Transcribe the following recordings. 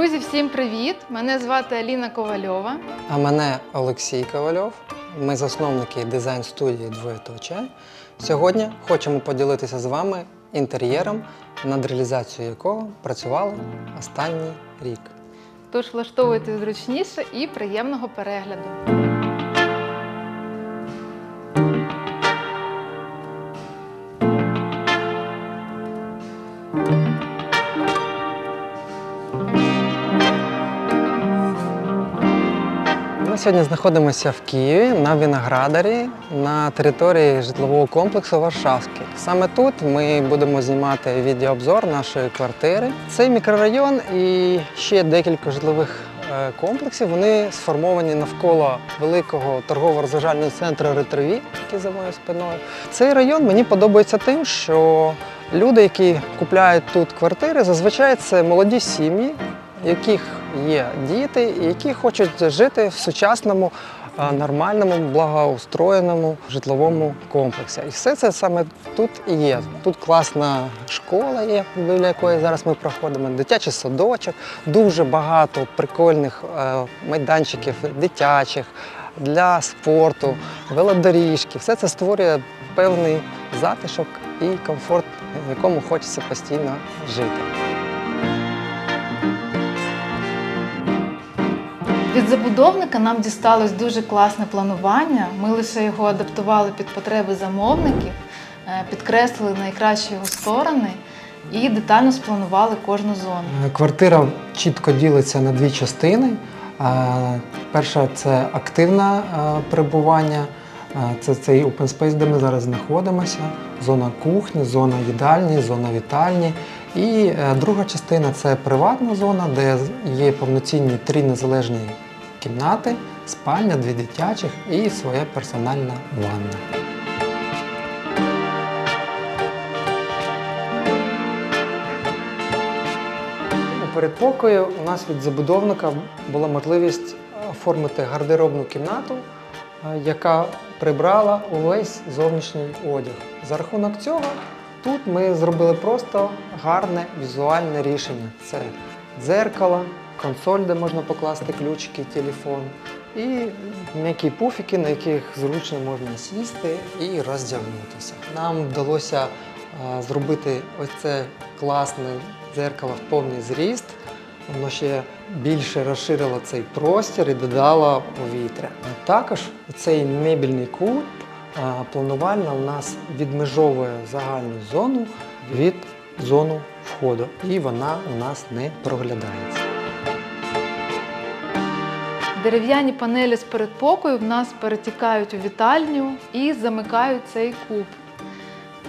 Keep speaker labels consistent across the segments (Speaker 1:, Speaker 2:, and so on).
Speaker 1: Друзі, всім привіт! Мене звати Аліна Ковальова.
Speaker 2: А мене Олексій Ковальов. Ми засновники дизайн-студії Двоєточе. Сьогодні хочемо поділитися з вами інтер'єром, над реалізацією якого працювали останній рік.
Speaker 1: Тож влаштовуйте зручніше і приємного перегляду.
Speaker 2: Ми сьогодні знаходимося в Києві на Віноградарі на території житлового комплексу Варшавський. Саме тут ми будемо знімати відеообзор нашої квартири. Цей мікрорайон і ще декілька житлових е, комплексів. Вони сформовані навколо великого торгово-розважального центру Ретрові, який за моєю спиною. Цей район мені подобається тим, що люди, які купляють тут квартири, зазвичай це молоді сім'ї, яких є діти, які хочуть жити в сучасному, е, нормальному, благоустроєному житловому комплексі. І все це саме тут і є. Тут класна школа є, біля якої зараз ми проходимо, дитячий садочок, дуже багато прикольних е, майданчиків дитячих для спорту, велодоріжки. Все це створює певний затишок і комфорт, в якому хочеться постійно жити.
Speaker 1: Від забудовника нам дісталось дуже класне планування. Ми лише його адаптували під потреби замовників, е, підкреслили найкращі його сторони і детально спланували кожну зону.
Speaker 2: Е, Квартира чітко ділиться на дві частини. Е, Перша це активне перебування. Це цей open space, де ми зараз знаходимося. Зона кухні, зона їдальні, зона вітальні. І е, друга частина це приватна зона, де є повноцінні три незалежні кімнати, спальня, дві дитячих і своя персональна ванна. У передпокої у нас від забудовника була можливість оформити гардеробну кімнату, е, яка прибрала увесь зовнішній одяг. За рахунок цього тут ми зробили просто гарне візуальне рішення. Це дзеркало, консоль, де можна покласти ключики, телефон, і м'які пуфіки, на яких зручно можна сісти і роздягнутися. Нам вдалося е, зробити ось це класне дзеркало в повний зріст. Воно ще більше розширило цей простір і додало повітря. Також цей мебільний кут планувально у нас відмежовує загальну зону від зону входу, і вона у нас не проглядається.
Speaker 1: Дерев'яні панелі з передпокою в нас перетікають у вітальню і замикають цей куб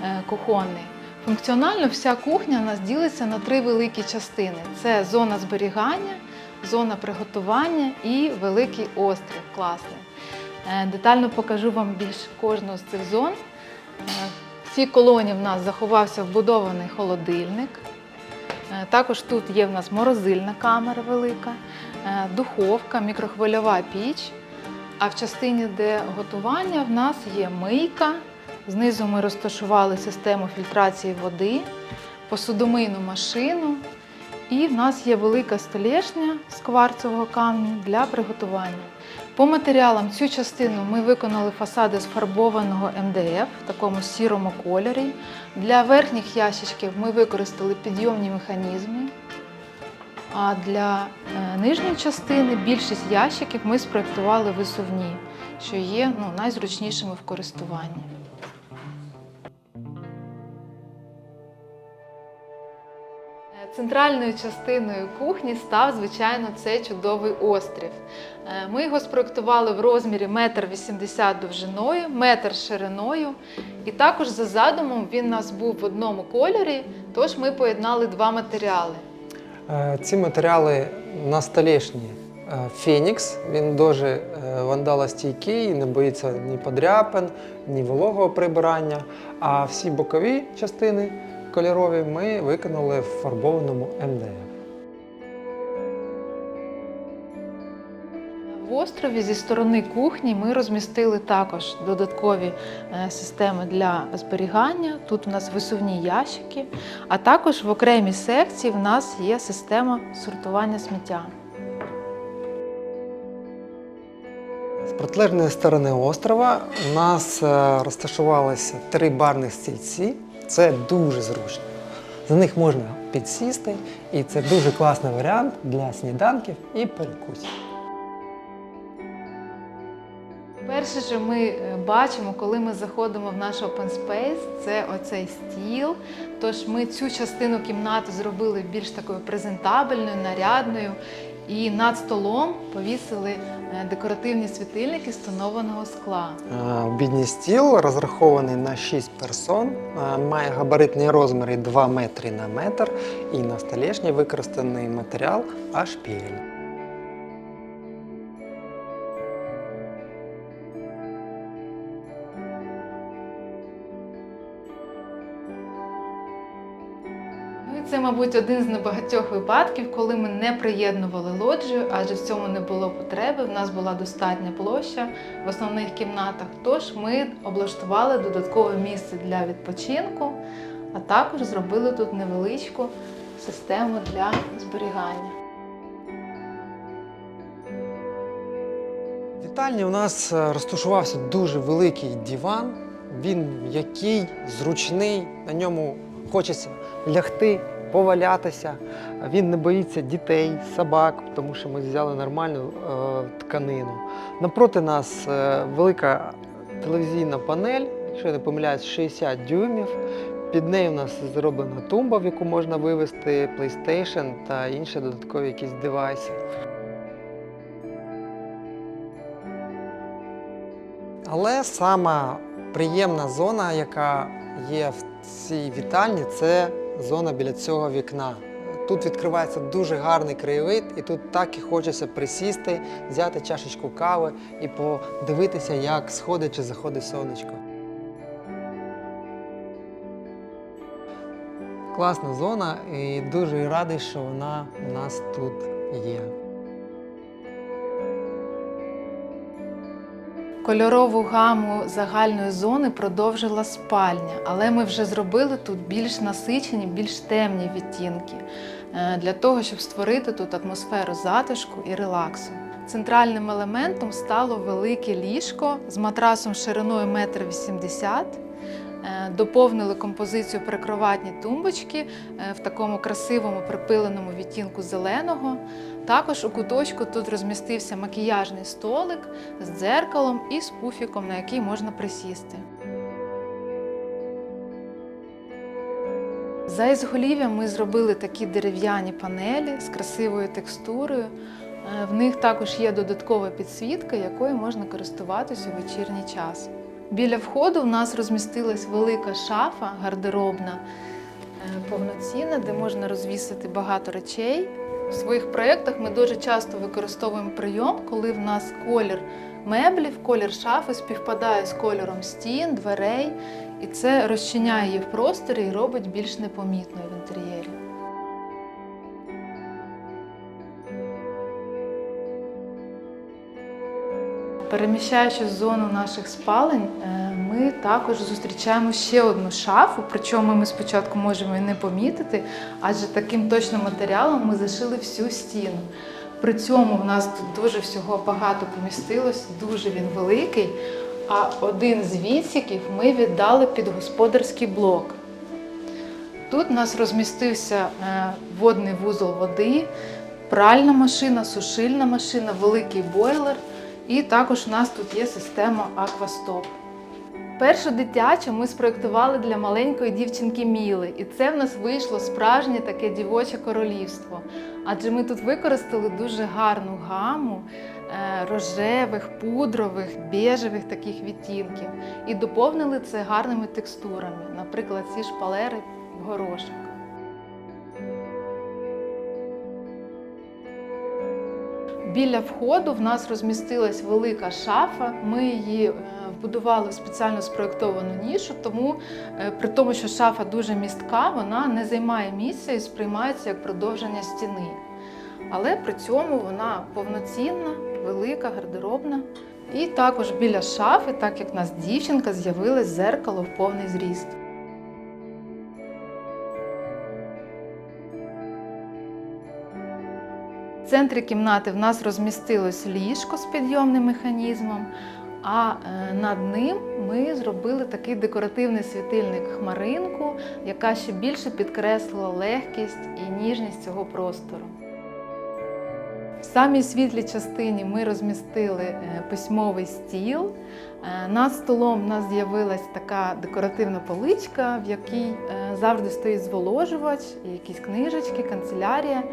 Speaker 1: е, кухонний. Функціонально вся кухня у нас ділиться на три великі частини: це зона зберігання, зона приготування і великий острів класний. Е, Детально покажу вам більш кожну з цих зон. Е, В цій колоні в нас заховався вбудований холодильник. Е, Також тут є в нас морозильна камера велика, духовка, мікрохвильова піч. А в частині, де готування, в нас є мийка. Знизу ми розташували систему фільтрації води, посудомийну машину. І в нас є велика столешня з кварцевого камню для приготування. По матеріалам цю частину ми виконали фасади з фарбованого МДФ в такому сірому кольорі. Для верхніх ящичків ми використали підйомні механізми. А для е, нижньої частини більшість ящиків ми спроектували висувні, що є ну, найзручнішими в користуванні. Центральною частиною кухні став, звичайно, цей чудовий острів. Е, Ми його спроектували в розмірі 1,80 м довжиною, метр шириною. І також за задумом він у нас був в одному кольорі, тож ми поєднали два матеріали.
Speaker 2: Е, Ці матеріали на столешні е, Фенікс. Він дуже вандалостійкий, не боїться ні подряпин, ні вологого прибирання. А всі бокові частини кольорові ми виконали в фарбованому МДФ.
Speaker 1: острові зі сторони кухні ми розмістили також додаткові е, системи для зберігання. Тут у нас висувні ящики, а також в окремій секції в нас є система сортування сміття.
Speaker 2: З протилежної сторони острова у нас е, розташувалися три барних стільці. Це дуже зручно. За них можна підсісти, і це дуже класний варіант для сніданків і перекусів.
Speaker 1: Перше, що ми е, бачимо, коли ми заходимо в наш open space, це оцей стіл. Тож ми цю частину кімнати зробили більш такою презентабельною, нарядною. І над столом повісили е, декоративні світильники з тонованого скла.
Speaker 2: Бідні стіл розрахований на 6 персон, е, має габаритні розміри 2 метри на метр, і на столішні використаний матеріал ашпіль.
Speaker 1: Це, мабуть, один з небагатьох випадків, коли ми не приєднували лоджію, адже в цьому не було потреби. В нас була достатня площа в основних кімнатах. Тож ми облаштували додаткове місце для відпочинку, а також зробили тут невеличку систему для зберігання.
Speaker 2: Вітальні у нас е, розташувався дуже великий диван. Він м'який, зручний, на ньому хочеться лягти, повалятися. Він не боїться дітей, собак, тому що ми взяли нормальну е, тканину. Напроти нас е, велика телевізійна панель, якщо я не помиляюсь, 60 дюймів. Під нею у нас зроблена тумба, в яку можна вивести PlayStation та інші додаткові якісь девайси. Але сама приємна зона, яка є в цій вітальні, це зона біля цього вікна. Тут відкривається дуже гарний краєвид, і тут так і хочеться присісти, взяти чашечку кави і подивитися, як сходить чи заходить сонечко. Класна зона, і дуже радий, що вона у нас тут є.
Speaker 1: Кольорову гаму загальної зони продовжила спальня, але ми вже зробили тут більш насичені, більш темні відтінки е, для того, щоб створити тут атмосферу затишку і релаксу. Центральним елементом стало велике ліжко з матрасом шириною 1,80 м. Е, Доповнили композицію прикроватні тумбочки е, в такому красивому припиленому відтінку зеленого. Також у куточку тут розмістився макіяжний столик з дзеркалом і з пуфіком, на який можна присісти. За ізголів'ям ми зробили такі дерев'яні панелі з красивою текстурою. Е, В них також є додаткова підсвітка, якою можна користуватися у вечірній час. Біля входу в нас розмістилась велика шафа гардеробна, е, повноцінна, де можна розвісити багато речей. В своїх проєктах ми дуже часто використовуємо прийом, коли в нас колір меблів, колір шафи співпадає з кольором стін, дверей, і це розчиняє її в просторі і робить більш непомітною в інтер'єрі. Переміщаючи зону наших спалень, е, ми також зустрічаємо ще одну шафу, причому ми спочатку можемо і не помітити, адже таким точним матеріалом ми зашили всю стіну. При цьому в нас тут дуже всього багато помістилось, дуже він великий. А один з відсіків ми віддали під господарський блок. Тут у нас розмістився е, водний вузол води, пральна машина, сушильна машина, великий бойлер. І також у нас тут є система Аквастоп. Першу дитячу ми спроєктували для маленької дівчинки Міли, і це в нас вийшло справжнє таке дівоче королівство. Адже ми тут використали дуже гарну гаму е, рожевих, пудрових, бежевих таких відтінків і доповнили це гарними текстурами, наприклад, ці шпалери в горошок. Біля входу в нас розмістилась велика шафа. Ми її е, вбудували в спеціально спроєктовану нішу, тому е, при тому, що шафа дуже містка, вона не займає місця і сприймається як продовження стіни. Але при цьому вона повноцінна, велика, гардеробна. І також біля шафи, так як в нас дівчинка, з'явилось зеркало в повний зріст. Центрі кімнати в нас розмістилось ліжко з підйомним механізмом, а е, над ним ми зробили такий декоративний світильник хмаринку, яка ще більше підкреслила легкість і ніжність цього простору. В самій світлій частині ми розмістили е, письмовий стіл. Е, Над столом у нас з'явилась така декоративна поличка, в якій завжди стоїть зволожувач, якісь книжечки, канцелярія.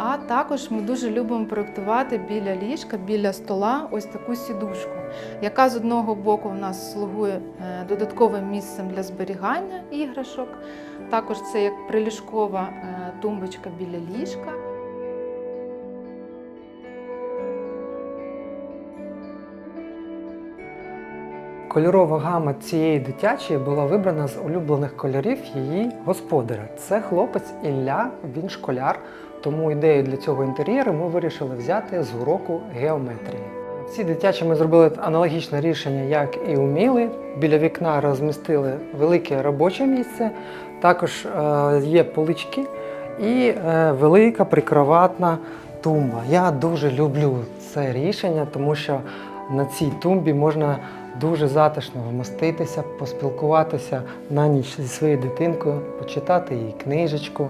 Speaker 1: А також ми дуже любимо проєктувати біля ліжка, біля стола ось таку сідушку, яка з одного боку в нас слугує е, додатковим місцем для зберігання іграшок. Також це як приліжкова е, тумбочка біля ліжка.
Speaker 2: Кольорова гама цієї дитячої була вибрана з улюблених кольорів її господаря. Це хлопець Ілля, він школяр, тому ідею для цього інтер'єру ми вирішили взяти з уроку геометрії. Ці дитячі ми зробили аналогічне рішення, як і уміли. Біля вікна розмістили велике робоче місце, також е, є полички і е, велика прикроватна тумба. Я дуже люблю це рішення, тому що на цій тумбі можна дуже затишно вмоститися, поспілкуватися на ніч зі своєю дитинкою, почитати їй книжечку.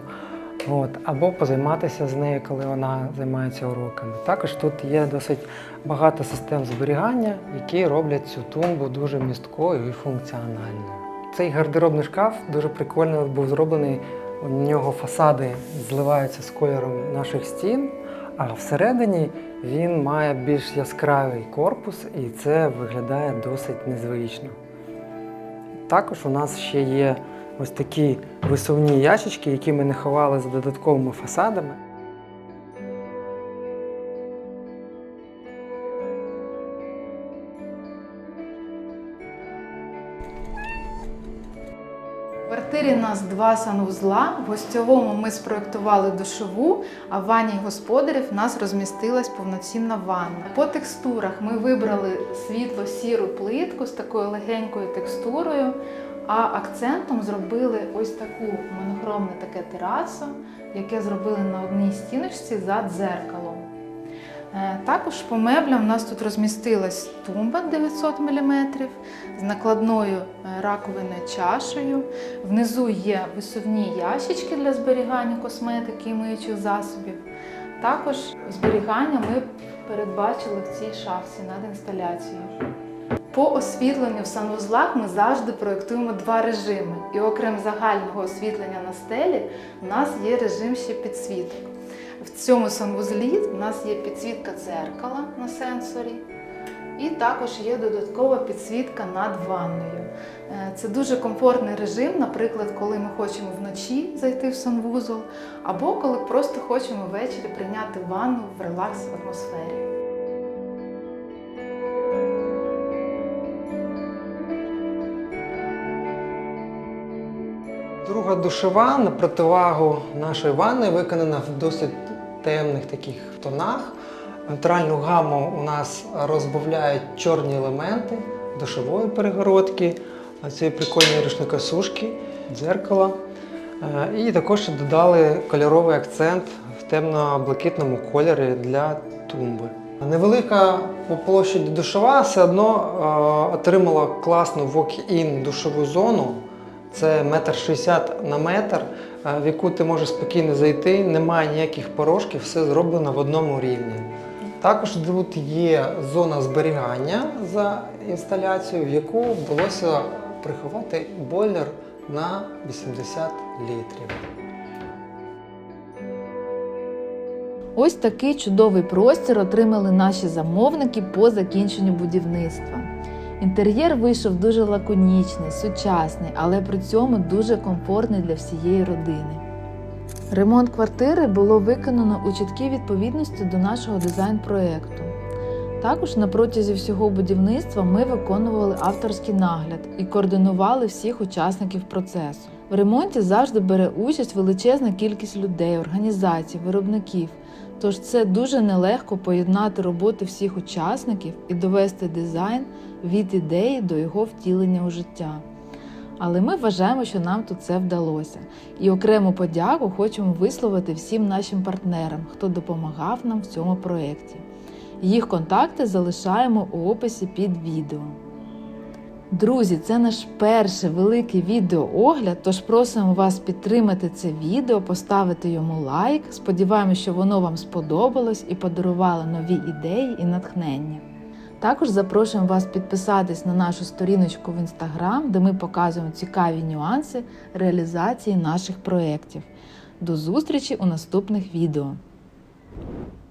Speaker 2: От, або позайматися з нею, коли вона займається уроками. Також тут є досить багато систем зберігання, які роблять цю тумбу дуже місткою і функціональною. Цей гардеробний шкаф дуже прикольно був зроблений. У нього фасади зливаються з кольором наших стін, а всередині він має більш яскравий корпус, і це виглядає досить незвично. Також у нас ще є ось такі висувні ящички, які ми не ховали за додатковими фасадами.
Speaker 1: В квартирі нас два санвузла. В гостьовому ми спроєктували душову, а в ванні господарів в нас розмістилась повноцінна ванна. По текстурах ми вибрали світло-сіру плитку з такою легенькою текстурою, а акцентом зробили ось таку монохромне таке терасо, яке зробили на одній стіночці за дзеркалом. Е, Також по меблям у нас тут розмістилась тумба 900 мм з накладною е, раковиною чашею. Внизу є висувні ящички для зберігання косметики і миючих засобів. Також зберігання ми передбачили в цій шафці над інсталяцією. По освітленню в санвузлах ми завжди проєктуємо два режими. І окрім загального освітлення на стелі, у нас є режим ще підсвіток. В цьому санвузлі у нас є підсвітка дзеркала на сенсорі, і також є додаткова підсвітка над ванною. Е, Це дуже комфортний режим, наприклад, коли ми хочемо вночі зайти в санвузол, або коли просто хочемо ввечері прийняти ванну в релакс атмосфері.
Speaker 2: Друга душова на противагу нашої ванни виконана в досить темних таких тонах. Нейтральну гаму у нас розбавляють чорні елементи душової перегородки, цієї прикольної рушникосушки, дзеркала. Е, І також додали кольоровий акцент в темно-блакитному кольорі для тумби. Невелика по площаді душова все одно е, отримала класну walk-in душову зону. Це метр шістдесят на метр, е, в яку ти можеш спокійно зайти, немає ніяких порожків, все зроблено в одному рівні. Також тут є зона зберігання за інсталяцією, в яку вдалося приховати бойлер на 80 літрів.
Speaker 1: Ось такий чудовий простір отримали наші замовники по закінченню будівництва. Інтер'єр вийшов дуже лаконічний, сучасний, але при цьому дуже комфортний для всієї родини. Ремонт квартири було виконано у чіткій відповідності до нашого дизайн-проєкту. Також на протязі всього будівництва ми виконували авторський нагляд і координували всіх учасників процесу. В ремонті завжди бере участь величезна кількість людей, організацій, виробників. Тож це дуже нелегко поєднати роботи всіх учасників і довести дизайн від ідеї до його втілення у життя. Але ми вважаємо, що нам тут це вдалося. І окрему подяку хочемо висловити всім нашим партнерам, хто допомагав нам в цьому проєкті. Їх контакти залишаємо у описі під відео. Друзі, це наш перший великий відеоогляд, тож просимо вас підтримати це відео, поставити йому лайк. Сподіваємося, що воно вам сподобалось і подарувало нові ідеї і натхнення. Також запрошуємо вас підписатись на нашу сторіночку в інстаграм, де ми показуємо цікаві нюанси реалізації наших проєктів. До зустрічі у наступних відео!